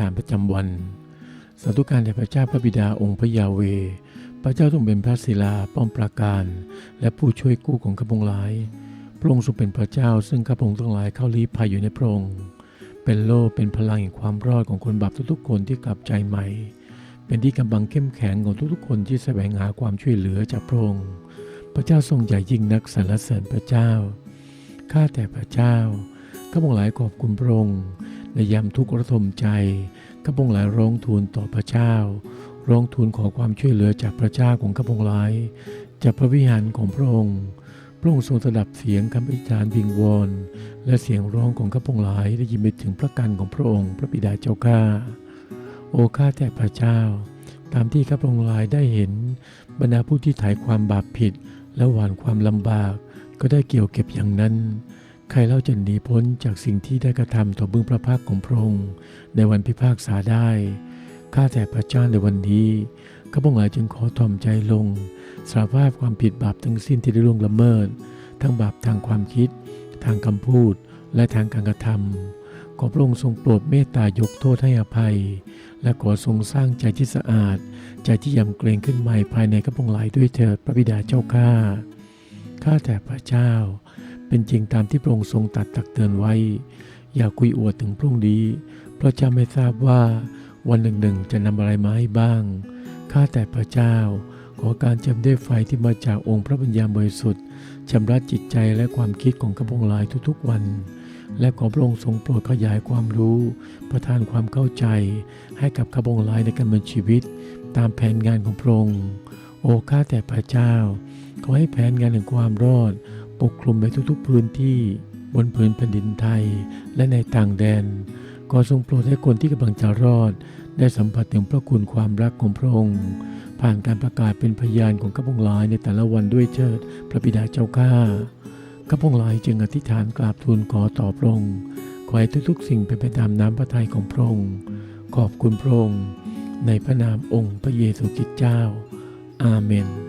ฐานประจำวัน สาธุการแด่พระเจ้าพระบิดาองค์พระยาเว พระเจ้าทรงเป็นพระศิลาป้อมปราการ และผู้ช่วยกู้ของข้าพงหลาย พระองค์ทรงเป็นพระเจ้าซึ่งข้าพงทั้งหลายเข้าลี้ภัยอยู่ในพระองค์ เป็นโล่เป็นพลังแห่งความรอดของคนบาปทุกๆคนที่กลับใจใหม่ เป็นที่กำบังเข้มแข็งของทุกๆคนที่แสวงหาความช่วยเหลือจากพระองค์ พระเจ้าทรงใหญ่ยิ่งนักสรรเสริญพระเจ้า ข้าแต่พระเจ้าข้าพงหลายขอบคุณพระองค์ ในยามทุกข์ระทมใจข้าพงหลายร้องทูลต่อพระเจ้า ร้องทูลขอความช่วยเหลือจากพระเจ้าของข้าพงหลาย จากพระวิหารของพระองค์ พระองค์ทรงสดับเสียงคำอธิษฐานวิงวอนและเสียงร้องของข้าพงหลายได้ยินไปถึงพระกันของพระองค์ พระบิดาเจ้าข้าโอ้ข้าแต่พระเจ้า ตามที่ข้าพงหลายได้เห็น บรรดาผู้ที่ถ่ายความบาปผิด และหวานความลำบาก ก็ได้เกี่ยวเก็บอย่างนั้น ใครเล่าจะหนีพ้นจากสิ่งที่ได้กระทำต่อบึงพระพักตร์ของพระองค์ ในวันพิพากษาได้ ข้าแต่พระเจ้าในวันนี้ข้าพงหลายจึงขอถ่อมใจลง สารภาพความผิดบาปทั้งสิ้นที่ได้ล่วงละเมิด ทั้งบาปทางความคิด ทางคำพูด และทางการกระทำขอพระองค์ทรงโปรดเมตตายกโทษให้อภัย และขอทรงสร้างใจที่สะอาด ใจที่ยำเกรงขึ้นใหม่ภายในข้าพงหลายด้วยเถิดพระบิดาเจ้าข้าข้าแต่พระเจ้า เป็นจริงตามที่พระองค์ทรงตัดตักเตือนไว้ อย่าคุยอวดถึงพรุ่งนี้ เพราะเจ้าไม่ทราบว่าวันหนึ่งหนึ่งจะนำอะไรมาให้บ้าง ข้าแต่พระเจ้า ขอการจำได้ไฟที่มาจากองค์พระปัญญาบริสุทธิ์ชำระจิตใจและความคิดของข้าพงหลายทุกๆวัน และขอพระองค์ทรงโปรดขยายความรู้ ประทานความเข้าใจ ให้กับข้าพงหลายในการดำเนินชีวิต ตามแผนงานของพระองค์ โอ้ข้าแต่พระเจ้า ขอให้แผนงานแห่งความรอด ปกคลุมในทุกๆพื้นที่บนพื้นแผ่นดินไทยและในต่างแดนขอทรงโปรดให้คนที่กำลังจะรอด ได้สัมผัสถึงพระคุณความรักของพระองค์ ผ่านการประกาศเป็นพยานของข้าพงหลายในแต่ละวันด้วยเชิดพระบิดาเจ้าข้าข้าพงหลายจึงอธิษฐานกราบทูลขอต่อพระองค์ขอให้ทุกๆ สิ่งเป็นไปตามน้ำพระทัยของพระองค์ขอบคุณพระองค์ในพระนามองค์พระเยซูคริสต์เจ้า อาเมน